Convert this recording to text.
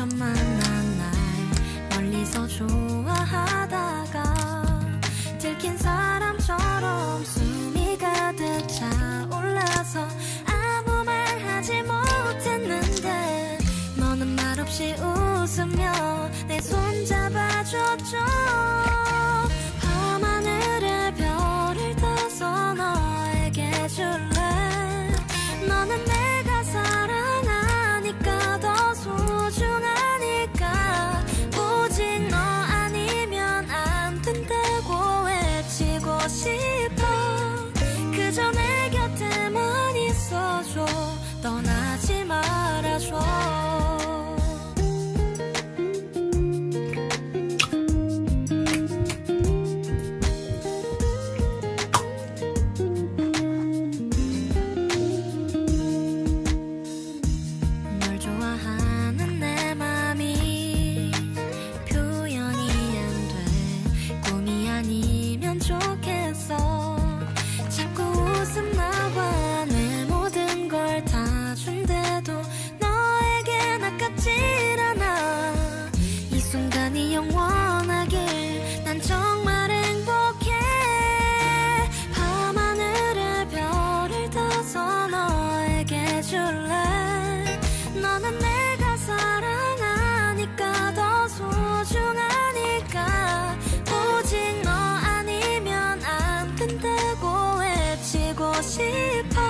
천만한 날 멀리서 줘. 사랑하니까 더 소중하니까. 오직 너 아니면 안 된다고 외치고 싶어.